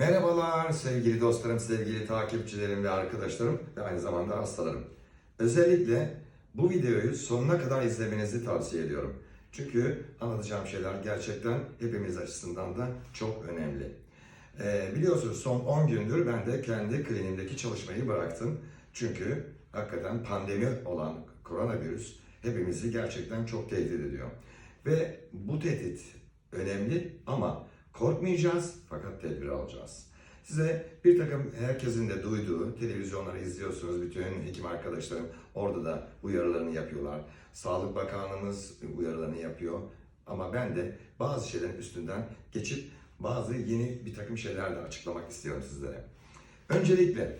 Merhabalar sevgili dostlarım, sevgili takipçilerim ve arkadaşlarım ve aynı zamanda hastalarım. Özellikle bu videoyu sonuna kadar izlemenizi tavsiye ediyorum. Çünkü anlatacağım şeyler gerçekten hepimiz açısından da çok önemli. Ee, biliyorsunuz son 10 gündür ben de kendi kliniğimdeki çalışmayı bıraktım. Çünkü hakikaten pandemi olan koronavirüs hepimizi gerçekten çok tehdit ediyor. Ve bu tehdit önemli ama korkmayacağız fakat tedbir alacağız. Size bir takım herkesin de duyduğu televizyonları izliyorsunuz. Bütün hekim arkadaşlarım orada da uyarılarını yapıyorlar. Sağlık Bakanlığımız uyarılarını yapıyor. Ama ben de bazı şeylerin üstünden geçip bazı yeni bir takım şeyler de açıklamak istiyorum sizlere. Öncelikle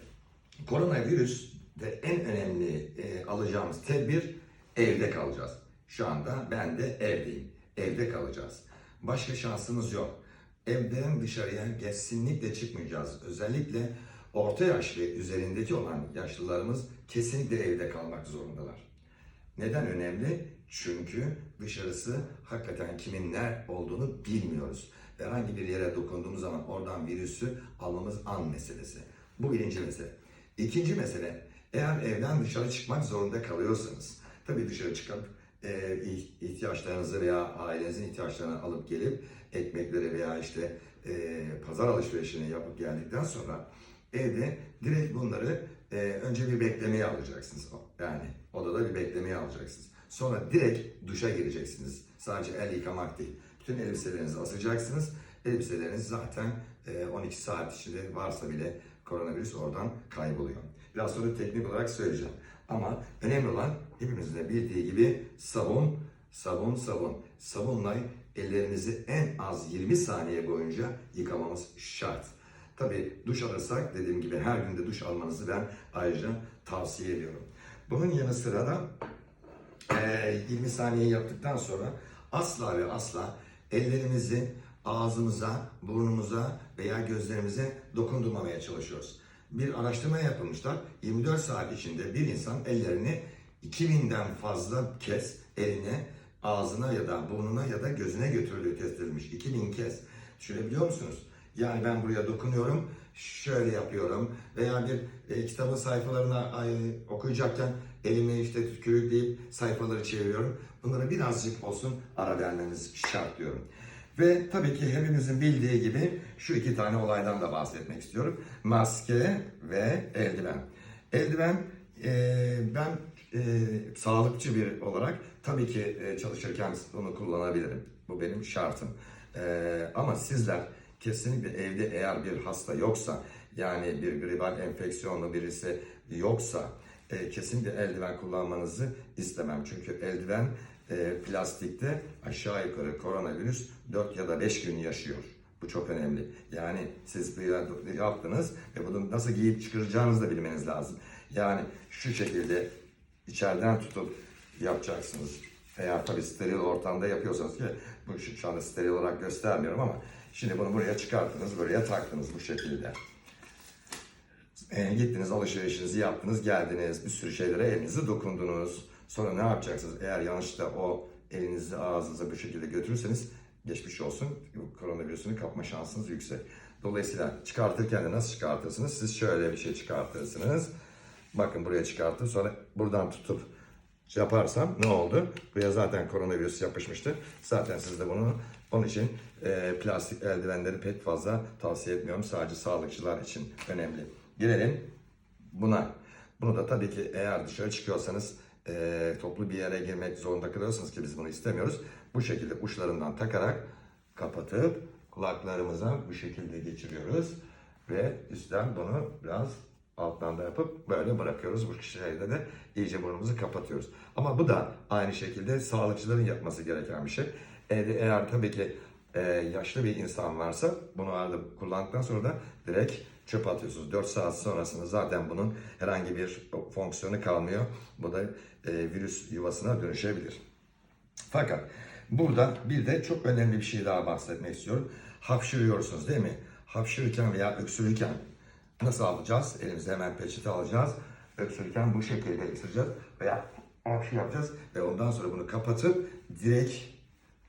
koronavirüs de en önemli e, alacağımız tedbir evde kalacağız. Şu anda ben de evdeyim. Evde kalacağız. Başka şansımız yok. Evden dışarıya kesinlikle çıkmayacağız. Özellikle orta yaş ve üzerindeki olan yaşlılarımız kesinlikle evde kalmak zorundalar. Neden önemli? Çünkü dışarısı hakikaten kimin ne olduğunu bilmiyoruz. Herhangi bir yere dokunduğumuz zaman oradan virüsü almamız an meselesi. Bu birinci mesele. İkinci mesele, eğer evden dışarı çıkmak zorunda kalıyorsanız, tabii dışarı çıkıp e, ihtiyaçlarınızı veya ailenizin ihtiyaçlarını alıp gelip ekmekleri veya işte e, pazar alışverişini yapıp geldikten sonra evde direkt bunları e, önce bir beklemeye alacaksınız. Yani odada bir beklemeye alacaksınız. Sonra direkt duşa gireceksiniz. Sadece el yıkamak değil. Bütün elbiselerinizi asacaksınız. Elbiseleriniz zaten e, 12 saat içinde varsa bile koronavirüs oradan kayboluyor. Biraz sonra teknik olarak söyleyeceğim. Ama önemli olan hepimizin de bildiği gibi sabun, sabun, sabun. Sabunla ellerinizi en az 20 saniye boyunca yıkamamız şart. Tabi duş alırsak dediğim gibi her günde duş almanızı ben ayrıca tavsiye ediyorum. Bunun yanı sıra da eee, 20 saniye yaptıktan sonra asla ve asla ellerimizi ağzımıza, burnumuza veya gözlerimize dokundurmamaya çalışıyoruz. Bir araştırma yapılmışlar. 24 saat içinde bir insan ellerini 2000'den fazla kez eline, ağzına ya da burnuna ya da gözüne götürüldüğü test edilmiş. 2000 kez. Düşünebiliyor musunuz? Yani ben buraya dokunuyorum, şöyle yapıyorum veya bir e, kitabın sayfalarına ay, okuyacakken elimi işte tükürükleyip sayfaları çeviriyorum. Bunlara birazcık olsun ara vermeniz şart diyorum. Ve tabii ki hepimizin bildiği gibi şu iki tane olaydan da bahsetmek istiyorum. Maske ve eldiven. Eldiven e, ben e, sağlıkçı bir olarak tabii ki e, çalışırken onu kullanabilirim. Bu benim şartım. E, ama sizler kesinlikle evde eğer bir hasta yoksa yani bir gribal enfeksiyonlu birisi yoksa e, kesinlikle eldiven kullanmanızı istemem. Çünkü eldiven e, plastikte aşağı yukarı koronavirüs 4 ya da 5 gün yaşıyor. Bu çok önemli. Yani siz yaptınız ve bunu nasıl giyip çıkaracağınızı da bilmeniz lazım. Yani şu şekilde içeriden tutup yapacaksınız. Eğer tabii steril ortamda yapıyorsanız ki bu şu, şu anda steril olarak göstermiyorum ama şimdi bunu buraya çıkarttınız, buraya taktınız bu şekilde. E, gittiniz alışverişinizi yaptınız, geldiniz, bir sürü şeylere elinizi dokundunuz. Sonra ne yapacaksınız? Eğer yanlışlıkla o elinizi ağzınıza bu şekilde götürürseniz geçmiş olsun. Koronavirüsünü kapma şansınız yüksek. Dolayısıyla çıkartırken de nasıl çıkartırsınız? Siz şöyle bir şey çıkartırsınız. Bakın buraya çıkarttım. Sonra buradan tutup yaparsam ne oldu? Buraya zaten koronavirüs yapışmıştır. Zaten siz de bunu onun için e, plastik eldivenleri pek fazla tavsiye etmiyorum. Sadece sağlıkçılar için önemli. Gelelim buna. Bunu da tabii ki eğer dışarı çıkıyorsanız e, toplu bir yere girmek zorunda kalıyorsanız ki biz bunu istemiyoruz. Bu şekilde uçlarından takarak kapatıp kulaklarımıza bu şekilde geçiriyoruz ve üstten bunu biraz alttan da yapıp böyle bırakıyoruz. Bu şeyde de iyice burnumuzu kapatıyoruz. Ama bu da aynı şekilde sağlıkçıların yapması gereken bir şey. Eğer, eğer tabii ki e, yaşlı bir insan varsa bunu arada kullandıktan sonra da direkt çöp atıyorsunuz. 4 saat sonrasında zaten bunun herhangi bir fonksiyonu kalmıyor. Bu da e, virüs yuvasına dönüşebilir. Fakat burada bir de çok önemli bir şey daha bahsetmek istiyorum. Hapşırıyorsunuz değil mi? Hapşırırken veya öksürürken nasıl alacağız? Elimize hemen peçete alacağız. Öksürürken bu şekilde öksüreceğiz veya hapşı yapacağız ve ondan sonra bunu kapatıp direkt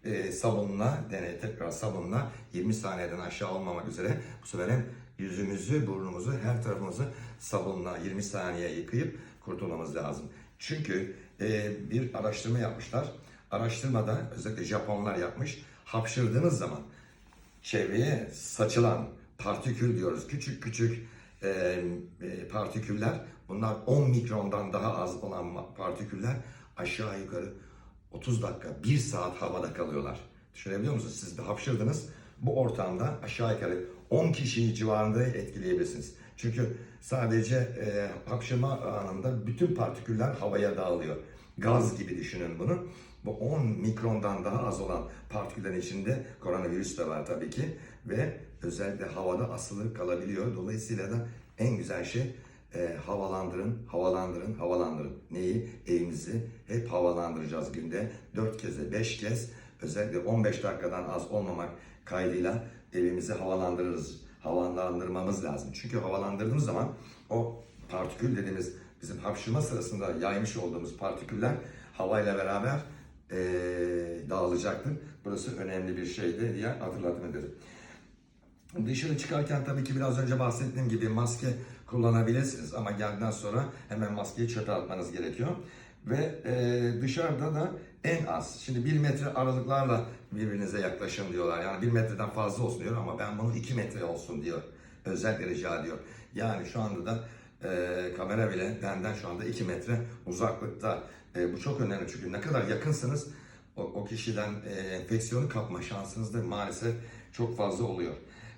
e, sabunla, dene, tekrar sabunla 20 saniyeden aşağı olmamak üzere bu sefer hem yüzümüzü, burnumuzu, her tarafımızı sabunla 20 saniye yıkayıp kurtulmamız lazım. Çünkü e, bir araştırma yapmışlar. Araştırmada özellikle Japonlar yapmış. Hapşırdığınız zaman çevreye saçılan partikül diyoruz. Küçük küçük e, partiküller. Bunlar 10 mikrondan daha az olan partiküller aşağı yukarı 30 dakika, 1 saat havada kalıyorlar. Düşünebiliyor musunuz? Siz bir hapşırdınız. Bu ortamda aşağı yukarı 10 kişiyi civarında etkileyebilirsiniz. Çünkü sadece e, hapşırma anında bütün partiküller havaya dağılıyor. Gaz gibi düşünün bunu. Bu 10 mikrondan daha az olan partiküllerin içinde koronavirüs de var tabii ki. Ve özellikle havada asılı kalabiliyor. Dolayısıyla da en güzel şey e, havalandırın, havalandırın, havalandırın. Neyi? Evimizi hep havalandıracağız günde. 4 kez, 5 kez özellikle 15 dakikadan az olmamak kaydıyla evimizi havalandırırız. Havalandırmamız lazım. Çünkü havalandırdığımız zaman o partikül dediğimiz bizim hapşırma sırasında yaymış olduğumuz partiküller havayla beraber eee dağılacaktır. Burası önemli bir şeydi diye hatırlatma ederim. Dışarı çıkarken tabii ki biraz önce bahsettiğim gibi maske kullanabilirsiniz ama geldikten sonra hemen maskeyi çöpe atmanız gerekiyor. Ve e, dışarıda da en az, şimdi bir metre aralıklarla birbirinize yaklaşın diyorlar. Yani bir metreden fazla olsun diyor ama ben bunu iki metre olsun diyor. Özellikle rica ediyor. Yani şu anda da e, kamera bile benden şu anda iki metre uzaklıkta. E, bu çok önemli çünkü ne kadar yakınsınız o, o kişiden e, enfeksiyonu kapma şansınız da maalesef çok fazla oluyor.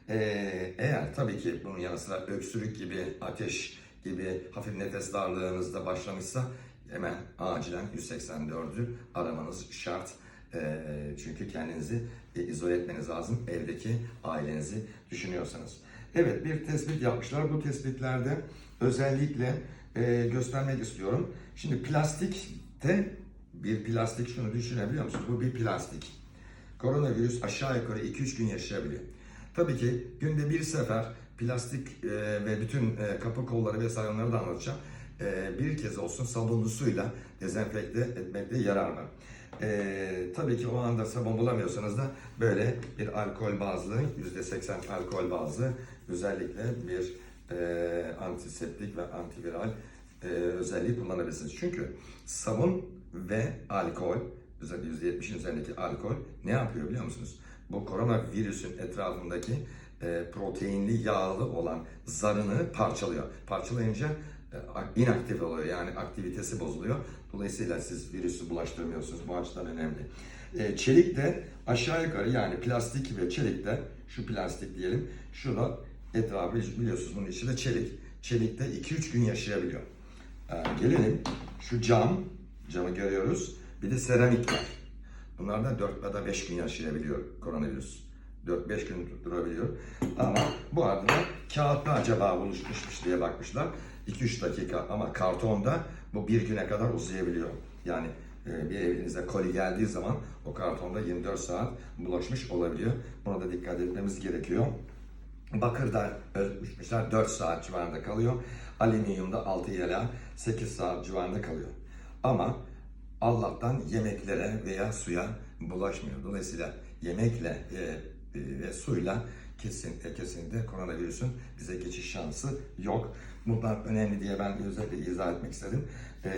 Ee, eğer tabii ki bunun yanı sıra öksürük gibi, ateş gibi hafif nefes darlığınızda başlamışsa hemen acilen 184'ü aramanız şart. Ee, çünkü kendinizi e, izole etmeniz lazım evdeki ailenizi düşünüyorsanız. Evet bir tespit yapmışlar. Bu tespitlerde özellikle e, göstermek istiyorum. Şimdi plastikte bir plastik şunu düşünebiliyor musunuz? Bu bir plastik. Koronavirüs aşağı yukarı 2-3 gün yaşayabiliyor. Tabii ki günde bir sefer plastik e, ve bütün e, kapı kolları vesaire onları da anlatacağım. E, bir kez olsun sabunlu suyla dezenfekte etmekte yarar var. E, tabii ki o anda sabun bulamıyorsanız da böyle bir alkol bazlı, %80 alkol bazlı özellikle bir e, antiseptik ve antiviral e, özelliği kullanabilirsiniz. Çünkü sabun ve alkol, özellikle %70'in üzerindeki alkol ne yapıyor biliyor musunuz? Bu koronavirüsün etrafındaki e, proteinli yağlı olan zarını parçalıyor. Parçalayınca e, inaktif oluyor yani aktivitesi bozuluyor. Dolayısıyla siz virüsü bulaştırmıyorsunuz. Bu açıdan önemli. E, çelik de aşağı yukarı yani plastik ve çelik de şu plastik diyelim. Şurada etrafı biliyorsunuz bunun içinde çelik. Çelikte 2-3 gün yaşayabiliyor. E, gelelim şu cam, camı görüyoruz. Bir de seramik var. Bunlar da 4 ya da 5 gün yaşayabiliyor koronavirüs. 4-5 gün durabiliyor. Ama bu da kağıtta acaba buluşmuşmuş diye bakmışlar. 2-3 dakika ama kartonda bu bir güne kadar uzayabiliyor. Yani e, bir evinize koli geldiği zaman o kartonda 24 saat bulaşmış olabiliyor. Buna da dikkat etmemiz gerekiyor. Bakırda ölçmüşler 4 saat civarında kalıyor. Alüminyumda 6 ila 8 saat civarında kalıyor. Ama Allah'tan yemeklere veya suya bulaşmıyor. Dolayısıyla yemekle e, e, ve suyla kesinlikle kesinlikle koronavirüsün bize geçiş şansı yok. Bunlar önemli diye ben özellikle izah etmek istedim. E,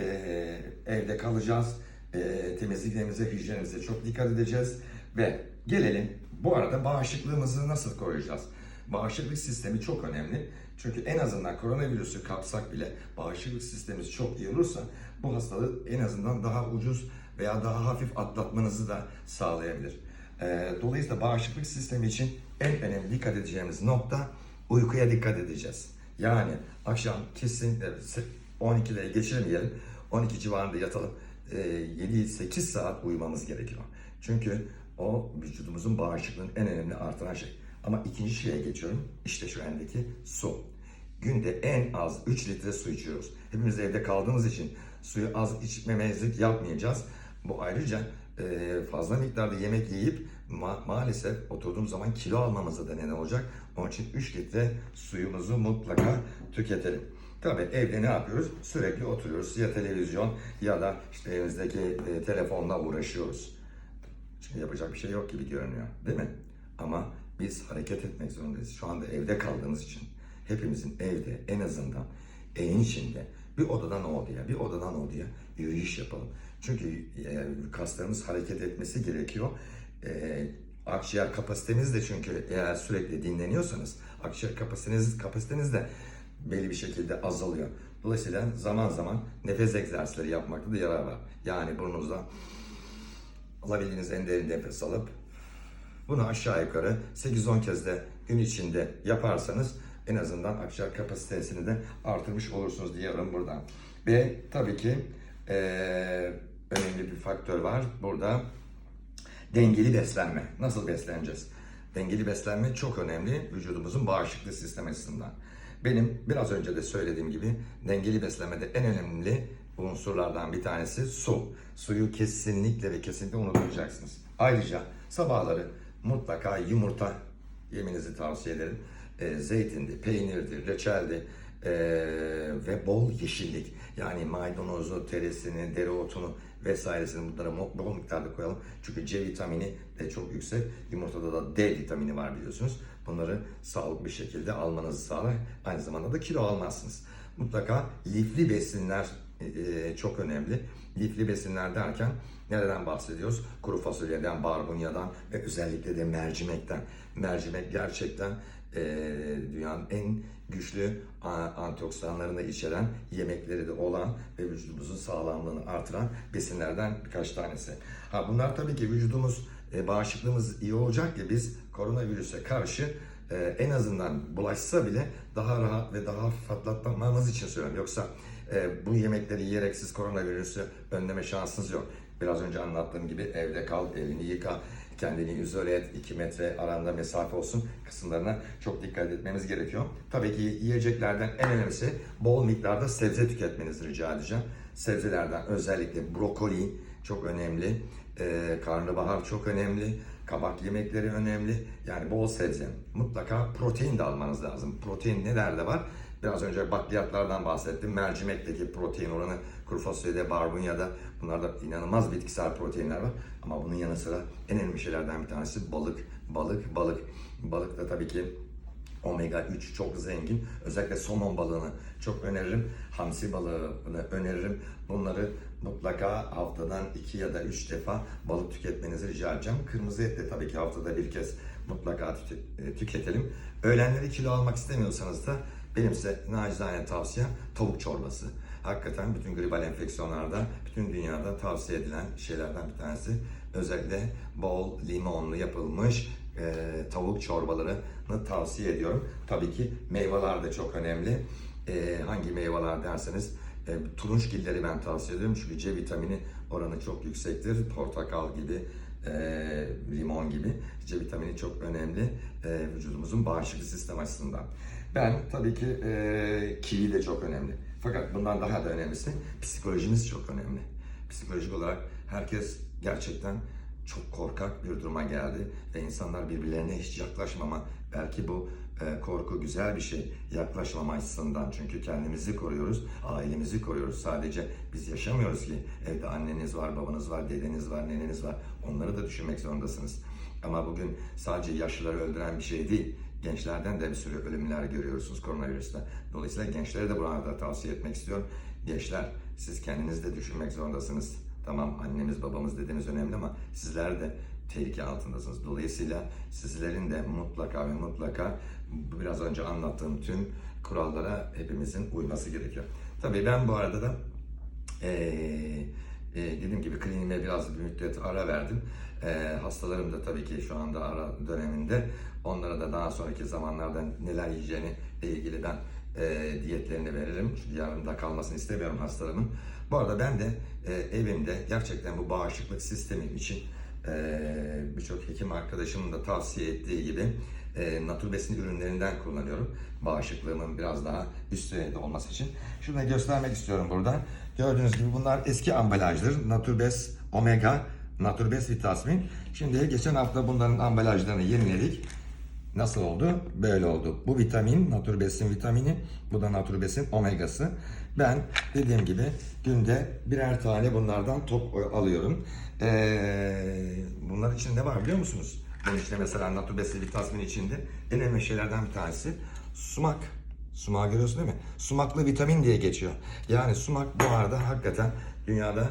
evde kalacağız. E, temizliklerimize, hijyenimize çok dikkat edeceğiz. Ve gelelim bu arada bağışıklığımızı nasıl koruyacağız? Bağışıklık sistemi çok önemli. Çünkü en azından koronavirüsü kapsak bile bağışıklık sistemimiz çok iyi olursa bu hastalığı en azından daha ucuz veya daha hafif atlatmanızı da sağlayabilir. Ee, dolayısıyla bağışıklık sistemi için en önemli dikkat edeceğimiz nokta uykuya dikkat edeceğiz. Yani akşam kesinlikle 12'de geçirmeyelim. 12 civarında yatalım. Ee, 7-8 saat uyumamız gerekiyor. Çünkü o vücudumuzun bağışıklığını en önemli artıran şey. Ama ikinci şeye geçiyorum. İşte şu eldeki su. Günde en az 3 litre su içiyoruz. Hepimiz evde kaldığımız için suyu az içmemezlik yapmayacağız. Bu ayrıca e, fazla miktarda yemek yiyip ma- maalesef oturduğumuz zaman kilo almamıza da neden olacak. Onun için 3 litre suyumuzu mutlaka tüketelim. Tabii evde ne yapıyoruz? Sürekli oturuyoruz. Ya televizyon ya da işte evimizdeki e, telefonla uğraşıyoruz. Çünkü yapacak bir şey yok gibi görünüyor. Değil mi? Ama biz hareket etmek zorundayız. Şu anda evde kaldığımız için hepimizin evde en azından evin içinde bir odadan odaya, bir odadan odaya yürüyüş yapalım. Çünkü e, kaslarımız hareket etmesi gerekiyor. E, akciğer kapasiteniz de çünkü eğer sürekli dinleniyorsanız akciğer kapasiteniz, kapasiteniz de belli bir şekilde azalıyor. Dolayısıyla zaman zaman nefes egzersizleri yapmakta da yarar var. Yani burnunuzdan alabildiğiniz en derin nefes alıp bunu aşağı yukarı 8-10 kez de gün içinde yaparsanız en azından akciğer kapasitesini de artırmış olursunuz diyorum buradan. Ve tabii ki eee, önemli bir faktör var burada. Dengeli beslenme. Nasıl besleneceğiz? Dengeli beslenme çok önemli vücudumuzun bağışıklık sistemi açısından. Benim biraz önce de söylediğim gibi dengeli beslenmede en önemli unsurlardan bir tanesi su. Suyu kesinlikle ve kesinlikle unutmayacaksınız. Ayrıca sabahları mutlaka yumurta yemenizi tavsiye ederim. E, zeytindi, peynirdi, reçeldi e, ve bol yeşillik. Yani maydanozu, teresini, dereotunu vesairesini bunlara bol miktarda koyalım. Çünkü C vitamini de çok yüksek. Yumurtada da D vitamini var biliyorsunuz. Bunları sağlıklı bir şekilde almanızı sağlar. Aynı zamanda da kilo almazsınız. Mutlaka lifli besinler e, çok önemli. Lifli besinler derken nereden bahsediyoruz? Kuru fasulyeden, barbunyadan ve özellikle de mercimekten. Mercimek gerçekten e, dünyanın en güçlü antioksidanlarını içeren yemekleri de olan ve vücudumuzun sağlamlığını artıran besinlerden birkaç tanesi. Ha bunlar tabii ki vücudumuz e, bağışıklığımız iyi olacak ki biz koronavirüse karşı e, en azından bulaşsa bile daha rahat ve daha hafif atlatmamız için söylüyorum. Yoksa e, bu yemekleri yiyerek siz koronavirüsü önleme şansınız yok. Biraz önce anlattığım gibi evde kal, elini yıka, kendini izole et, 2 metre aranda mesafe olsun kısımlarına çok dikkat etmemiz gerekiyor. Tabii ki yiyeceklerden en önemlisi bol miktarda sebze tüketmenizi rica edeceğim. Sebzelerden özellikle brokoli çok önemli, ee, karnabahar çok önemli, kabak yemekleri önemli. Yani bol sebze. Mutlaka protein de almanız lazım. Protein nelerde var? Biraz önce bakliyatlardan bahsettim. Mercimekteki protein oranı, kuru fasulyede, barbunyada bunlarda inanılmaz bitkisel proteinler var. Ama bunun yanı sıra en önemli şeylerden bir tanesi balık, balık, balık. Balık da tabii ki Omega 3 çok zengin. Özellikle somon balığını çok öneririm. Hamsi balığını öneririm. Bunları mutlaka haftadan 2 ya da 3 defa balık tüketmenizi rica edeceğim. Kırmızı et de tabii ki haftada bir kez mutlaka e, tüketelim. Öğlenleri kilo almak istemiyorsanız da benim size nacizane tavsiyem tavuk çorbası. Hakikaten bütün gribal enfeksiyonlarda, bütün dünyada tavsiye edilen şeylerden bir tanesi. Özellikle bol limonlu yapılmış e, tavuk çorbalarını tavsiye ediyorum. Tabii ki meyveler de çok önemli. E, hangi meyveler derseniz e, turunçgilleri ben tavsiye ediyorum çünkü C vitamini oranı çok yüksektir. Portakal gibi, e, limon gibi C vitamini çok önemli e, vücudumuzun bağışıklık sistemi açısından. Ben tabii ki e, kivi de çok önemli. Fakat bundan daha da önemlisi psikolojimiz çok önemli. Psikolojik olarak herkes gerçekten çok korkak bir duruma geldi ve insanlar birbirlerine hiç yaklaşmama belki bu e, korku güzel bir şey yaklaşmama açısından çünkü kendimizi koruyoruz, ailemizi koruyoruz. Sadece biz yaşamıyoruz ki evde anneniz var, babanız var, dedeniz var, neneniz var. Onları da düşünmek zorundasınız. Ama bugün sadece yaşlıları öldüren bir şey değil. Gençlerden de bir sürü ölümler görüyorsunuz koronavirüste. Dolayısıyla gençlere de burada tavsiye etmek istiyorum. Gençler siz kendiniz de düşünmek zorundasınız. Tamam annemiz babamız dedemiz önemli ama sizler de tehlike altındasınız. Dolayısıyla sizlerin de mutlaka ve mutlaka biraz önce anlattığım tüm kurallara hepimizin uyması gerekiyor. Tabii ben bu arada da eee e, dediğim gibi kliniğime biraz bir müddet ara verdim. E, hastalarım da tabii ki şu anda ara döneminde. Onlara da daha sonraki zamanlarda neler yiyeceğini ilgili ben e, diyetlerini veririm. Çünkü yanımda kalmasını istemiyorum hastalarımın. Bu arada ben de e, evimde gerçekten bu bağışıklık sistemi için birçok hekim arkadaşımın da tavsiye ettiği gibi e, natür besin ürünlerinden kullanıyorum. Bağışıklığımın biraz daha üst seviyede olması için. Şunu da göstermek istiyorum buradan. Gördüğünüz gibi bunlar eski ambalajdır. Naturbes Omega, Naturbes Vitamin. Şimdi geçen hafta bunların ambalajlarını yeniledik. Nasıl oldu? Böyle oldu. Bu vitamin, naturbesin vitamini, bu da naturbesin omegası. Ben dediğim gibi günde birer tane bunlardan top alıyorum. Ee, bunlar için ne var biliyor musunuz? Bunun içinde mesela naturbesin vitamin içinde en önemli şeylerden bir tanesi sumak. Sumağı görüyorsun değil mi? Sumaklı vitamin diye geçiyor. Yani sumak bu arada hakikaten dünyada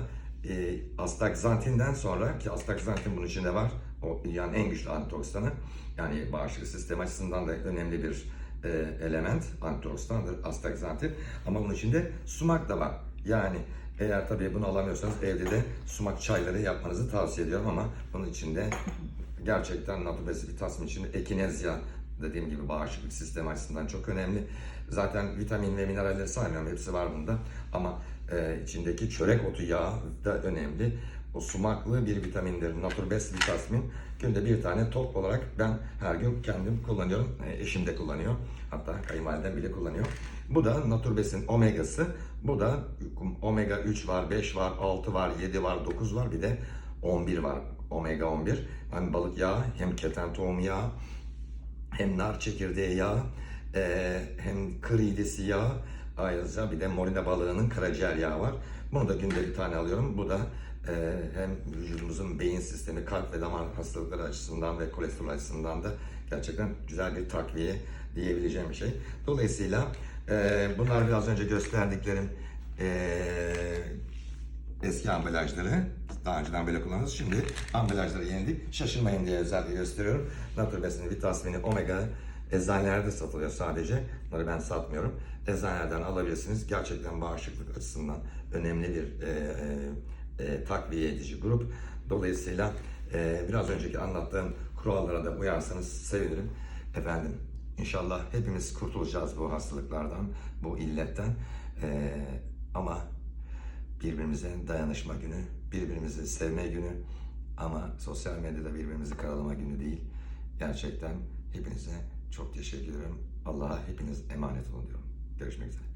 e, astakzantinden sonra ki astakzantin bunun içinde var. O dünyanın en güçlü antioksidanı. Yani bağışıklık sistemi açısından da önemli bir e, element antioksidandır astakzantin. Ama bunun içinde sumak da var. Yani eğer tabii bunu alamıyorsanız evde de sumak çayları yapmanızı tavsiye ediyorum ama bunun içinde gerçekten naturbesi vitamin için ekinezya dediğim gibi bağışıklık sistemi açısından çok önemli. Zaten vitamin ve mineralleri saymıyorum hepsi var bunda ama e, içindeki çörek otu yağı da önemli. O sumaklı bir vitamindir. Naturbest vitamin. Günde bir tane top olarak ben her gün kendim kullanıyorum. E, eşim de kullanıyor. Hatta kayınvalidem bile kullanıyor. Bu da Naturbest'in omegası. Bu da omega 3 var, 5 var, 6 var, 7 var, 9 var. Bir de 11 var. Omega 11. Hem balık yağı hem keten tohum yağı hem nar çekirdeği yağı e, hem kırıydesi yağı ayrıca bir de morina balığının karaciğer yağı var. Bunu da günde bir tane alıyorum. Bu da hem vücudumuzun beyin sistemi, kalp ve damar hastalıkları açısından ve kolesterol açısından da gerçekten güzel bir takviye diyebileceğim bir şey. Dolayısıyla e, bunlar biraz önce gösterdiklerim e, eski ambalajları daha önceden böyle kullanıyoruz. Şimdi ambalajları yeniledik. Şaşırmayın diye özellikle gösteriyorum. Naturbesin, vitamini, omega eczanelerde satılıyor sadece. Bunları ben satmıyorum. Eczanelerden alabilirsiniz. Gerçekten bağışıklık açısından önemli bir e, e, e, takviye edici grup. Dolayısıyla e, biraz önceki anlattığım kurallara da uyarsanız sevinirim. Efendim inşallah hepimiz kurtulacağız bu hastalıklardan, bu illetten. E, ama birbirimize dayanışma günü, birbirimizi sevme günü ama sosyal medyada birbirimizi karalama günü değil. Gerçekten hepinize çok teşekkür ediyorum. Allah'a hepiniz emanet olun diyorum. Görüşmek üzere.